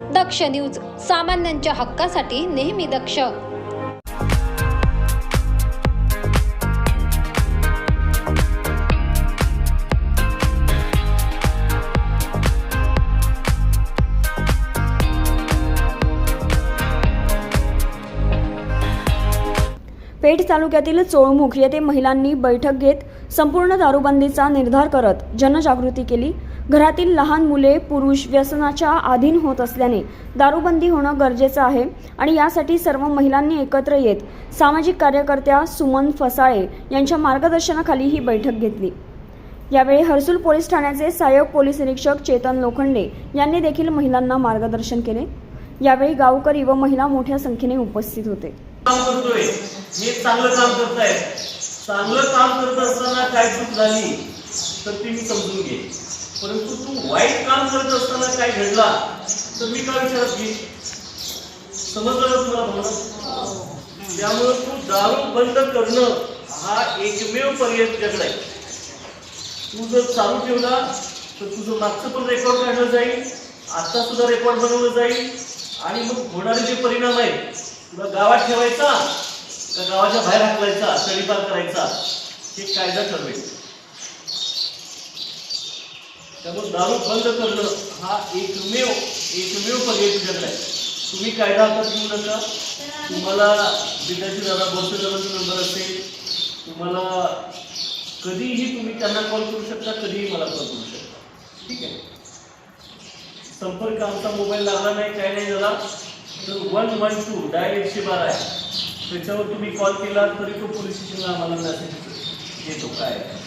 दक्ष news सामान्यांच्या हक्कासाठी नेहमी दक्ष. पेठ तालुक्यातील चोळमुख येथे महिलांनी बैठक घेत संपूर्ण दारूबंदीचा निर्धार करत जनजागृती केली. घरातील लहान मुले पुरुष व्यसनाच्या अधीन होत असल्याने दारूबंदी होणं गरजेचं आहे आणि यासाठी सर्व महिलांनी एकत्र येत सामाजिक कार्यकर्त्या सुमन फसाळे यांच्या मार्गदर्शनाखाली ही बैठक घेतली. यावेळी हर्सुल पोलीस ठाण्याचे सहाय्यक पोलीस निरीक्षक चेतन लोखंडे यांनी देखील महिलांना मार्गदर्शन केले. यावेळी गावकरी व महिला मोठ्या संख्येने उपस्थित होते. चांगलं काम करताय. चांगलं काम करत असताना काय चूक झाली तर ती मी समजून घे परंतु तू वाईट काम करत असताना काय घडला? तर मी काय विचारत घे समजलं ना तुला भावना? त्यामुळे तू दारू बंद करणं हा एकमेव पर्याय तुझ्याकडे आहे. तू जर चालू ठेवला तर तुझं मागचं पण रेकॉर्ड काढलं जाईल आता सुद्धा रेकॉर्ड बनवलं जाईल आणि मग होणारे जे परिणाम आहेत तुला गावात ठेवायचा का गावाच्या बाहेर हाकलायचा तडीपार करायचा हे कायदा ठरवेल. त्यामुळे दारू बंद करणं हा एकमेव एकमेव पर्याय तुझ्याकडे आहे. तुम्ही कायदा हातात घेऊ नका. तुम्हाला बिदाची दादा बोलसे नंबर असेल. तुम्हाला कधीही तुम्ही त्यांना कॉल करू शकता कधीही मला कॉल करू शकता. ठीक आहे? संपर्क आमचा मोबाईल लागला नाही काय नाही झाला. तर वन वन टू डायल एकशे बारा आहे. त्याच्यावर तुम्ही कॉल केला तरी तो पोलीस स्टेशनला आम्हाला मेसेज येतो काय आहे.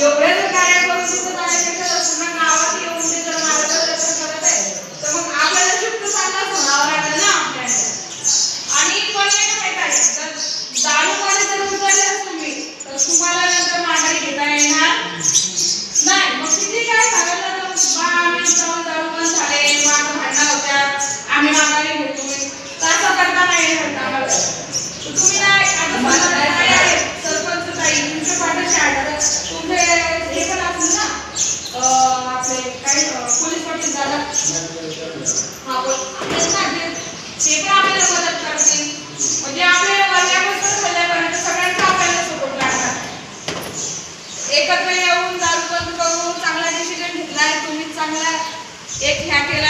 एवढ्या जर कार्य करून एक ह्या केला